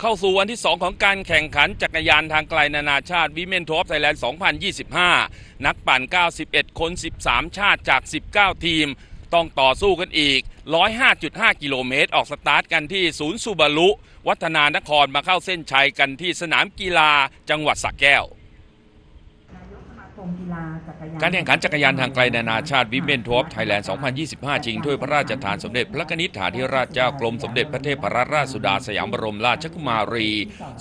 เข้าสู่วันที่ 2 ของการแข่งขันจักรยานทางไกลนานาชาติวิเมนทัวร์ไทยแลนด์ 2025 นักปั่น 91 คน 13 ชาติจาก 19 ทีม ต้องต่อสู้กันอีก 105.5 กิโลเมตร ออกสตาร์ทกันที่ศูนย์สุบารุ วัฒนานครมาเข้าเส้นชัยกันที่สนามกีฬาจังหวัดสระแก้วกา การแข่งขันจักรยานทางไกลนานาชาติวิเมนทัวร์ไทยแลนด์ 2025 ชิงถ้วยพระราชทานสมเด็จพระนิธิฐาธิราชเจ้ากรมสมเด็จพระเทพรัตนราชสุดาสยามบรมราชกุมารี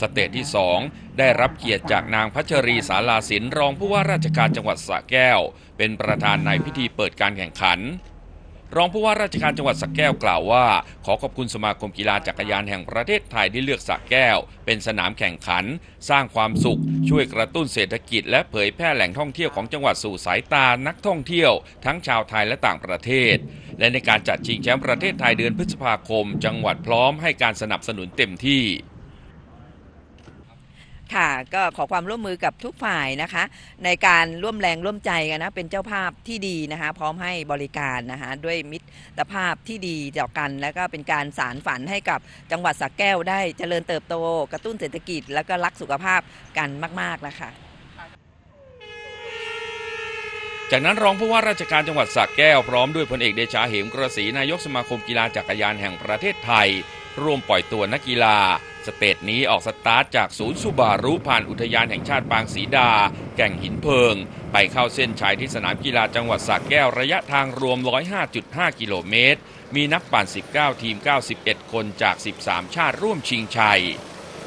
สเตจที่ 2 ได้รับเกียรติจากนางพัชรีสาลาศิลรองผู้ว่าราชการจังหวัดสระแก้ว เป็นประธานในพิธีเปิดการแข่งขัน รองผู้ว่าราชการจังหวัดสระแก้วกล่าวว่า ขอขอบคุณสมาคมกีฬาจักรยานแห่งประเทศไทยที่เลือกสระแก้ว เป็นสนามแข่งขัน สร้างความสุข ช่วยกระตุ้นเศรษฐกิจ และเผยแพร่แหล่งท่องเที่ยวของจังหวัดสู่สายตานักท่องเที่ยว ทั้งชาวไทยและต่างประเทศ และในการจัดชิงแชมป์ประเทศไทยเดือนพฤษภาคม จังหวัดพร้อมให้การสนับสนุนเต็มที่ ค่ะก็ขอความร่วมมือกับทุกฝ่ายนะคะ ในการร่วมแรงร่วมใจกันนะเป็นเจ้าภาพที่ดีนะคะ พร้อมให้บริการนะคะด้วยมิตรภาพที่ดีต่อกัน แล้วก็เป็นการสารฝันให้กับจังหวัดสักแก้วได้เจริญเติบโต กระตุ้นเศรษฐกิจ แล้วก็รักสุขภาพกันมากๆนะคะจากนั้นรองผู้ว่าราชการจังหวัดสระแก้วพร้อมด้วยพลเอกเดชาเหมกระศรีนายกสมาคมกีฬาจักรยานแห่งประเทศไทย ร่วมปล่อยตัวนักกีฬา สเตจนี้ออกสตาร์ทจากศูนย์สุบารุผ่านอุทยานแห่งชาติปางศรีดา แก่งหินเพิง ไปเข้าเส้นชัยที่สนามกีฬาจังหวัดสระแก้วระยะทางรวม 105.5 กิโลเมตร มีนักปั่น 19 ทีม 91 คนจาก 13 ชาติร่วมชิงชัย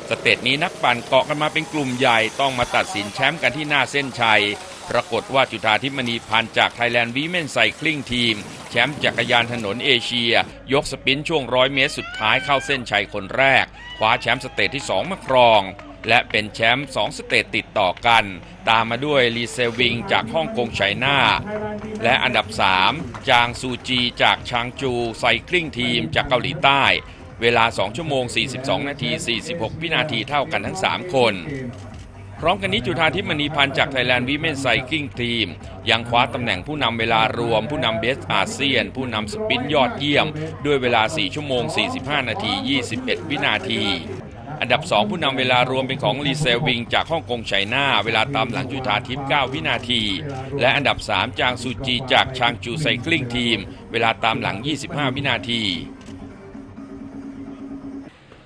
สเตจนี้นักปั่นเกาะกันมาเป็นกลุ่มใหญ่ต้องมาตัดสินแชมป์กันที่หน้าเส้นชัย ปรากฏว่าจุธาทิพมณีพันธ์จาก Thailand Women Cycling Team แชมป์จักรยานถนนเอเชีย ยกสปินช่วงร้อยเมตรสุดท้ายเข้าเส้นชัยคนแรก คว้าแชมป์สเตจที่ 2 มาครอง และเป็นแชมป์2สเตจติดต่อกัน ตามมาด้วยลีเซวิงจากฮ่องกงไชน่า และอันดับ 3 จางซูจีจากชางจูไซคลิงทีมจากเกาหลีใต้เวลา 2 ชั่วโมง 42 นาที 46 วินาทีเท่ากันทั้ง 3 คน พร้อมกันนี้จุธาทิพย์มณีพันธ์จาก Thailand Women Cycling Team ยังคว้าตำแหน่งผู้นำเวลารวม ผู้นำเบสอาเซียน ผู้นำสปินยอดเยี่ยม ด้วยเวลา 4 ชั่วโมง 45 นาที 21 วินาที อันดับ 2 ผู้นำเวลารวมเป็นของลีเซลวิง จากฮ่องกงไชน่า เวลาตามหลังจุธาทิพย์ 9 วินาที และอันดับ 3 จางซูจีจากชางจูไซคลิงทีม เวลาตามหลัง 25 วินาที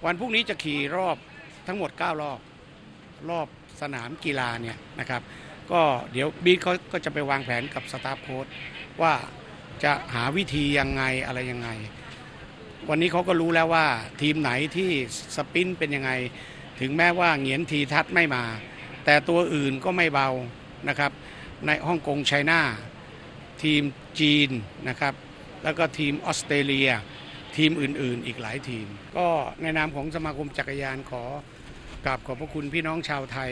วันพรุ่งนี้จะขี่รอบทั้งหมด 9 รอบรอบ สนามกีฬาเนี่ยนะครับก็เดี๋ยวบีทเขาก็จะไปวางแผนกับสตาฟโค้ดว่าจะหาวิธียังไงอะไรยังไง วันนี้เขาก็รู้แล้วว่าทีมไหนที่สปินเป็นยังไง ถึงแม้ว่าเหงียนทีทัศไม่มา แต่ตัวอื่นก็ไม่เบานะครับ ในฮ่องกงไชน่าทีมจีนนะครับ แล้วก็ทีมออสเตรเลีย ทีมอื่นๆ อีกหลายทีม ก็ในนามของสมาคมจักรยานขอ กราบขอบพระคุณพี่น้องชาวไทย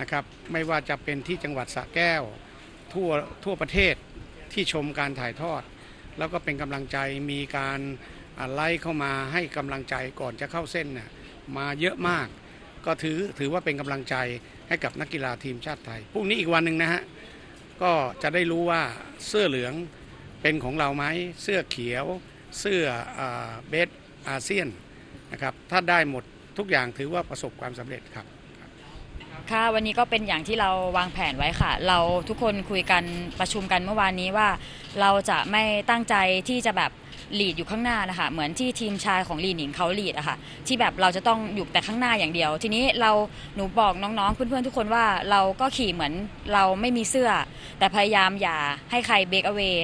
นะครับ ไม่ว่าจะเป็นที่จังหวัดสระแก้ว ทั่วทั่วประเทศที่ชมการถ่ายทอด แล้วก็เป็นกำลังใจมีการไลค์เข้ามาให้กำลังใจก่อนจะเข้าเส้นน่ะมาเยอะมาก ก็ถือถือว่าเป็นกำลังใจให้กับนักกีฬาทีมชาติไทยพรุ่งนี้อีกวันหนึ่งนะฮะก็จะได้รู้ว่าเสื้อเหลืองเป็นของเราไหมเสื้อเขียว เสื้อเบสอาเซียนนะครับถ้าได้หมด ทุกอย่างถือว่าประสบความสำเร็จครับค่ะวันนี้ก็เป็นอย่างที่เราวางแผนไว้ค่ะ เราทุกคนคุยกันประชุมกันเมื่อวานนี้ว่า เราจะไม่ตั้งใจที่จะแบบลีดอยู่ข้างหน้านะคะเหมือนที่ทีมชายของลีหนิงเขาลีดอะค่ะที่แบบเราจะต้องอยู่แต่ข้างหน้าอย่างเดียว ทีนี้เราหนูบอกน้องๆเพื่อนๆทุกคนว่าเราก็ขี่เหมือนเราไม่มีเสื้อ แต่พยายามอย่าให้ใครเบรกเอา a y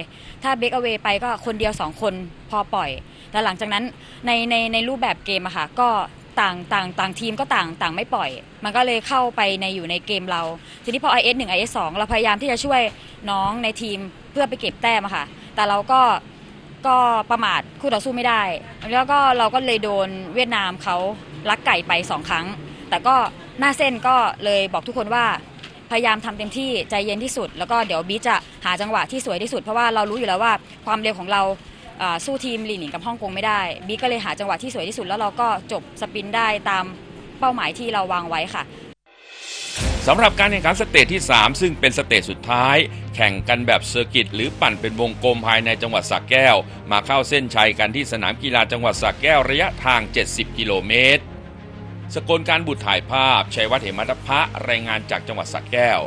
ถ้าเบรกเอา a y ไปก็คนเดียวสองคนพอปล่อยแต่หลังจากนั้นในในในรูปแบบเกมอะค่ะก็ ต่างต่างต่างทีมก็ต่างต่างไม่ปล่อย มันก็เลยเข้าไปในอยู่ในเกมเรา ทีนี้พอ IS 1 IS 2เราพยายามที่จะช่วยน้องในทีมเพื่อไปเก็บแต้มอะค่ะ แต่เราก็ก็ประมาทคู่ต่อสู้ไม่ได้ แล้วก็เราก็เลยโดนเวียดนามเขาลักไก่ไปสองครั้ง แต่ก็หน้าเส้นก็เลยบอกทุกคนว่าพยายามทำเต็มที่ใจเย็นที่สุด แล้วก็เดี๋ยวบีจะหาจังหวะที่สวยที่สุดเพราะว่าเรารู้อยู่แล้วว่าความเร็วของเรา สู้ทีมลีหนิงกับฮ่องกงไม่ได้บีก็เลยหาจังหวะที่สวยที่สุดแล้วเราก็จบสปรินได้ตามเป้าหมายที่เราวางไว้ค่ะสำหรับการแข่งขันสเตจที่ 3 ซึ่งเป็นสเตจสุดท้าย แข่งกันแบบเซอร์กิตหรือปั่นเป็นวงกลมภายในจังหวัดสระแก้ว มาเข้าเส้นชัยกันที่สนามกีฬาจังหวัดสระแก้วระยะทาง 70 กิโลเมตร สกลการบุตรถ่ายภาพชัยวัฒน์เหมรัตพะรายงานจากจังหวัดสระแก้ว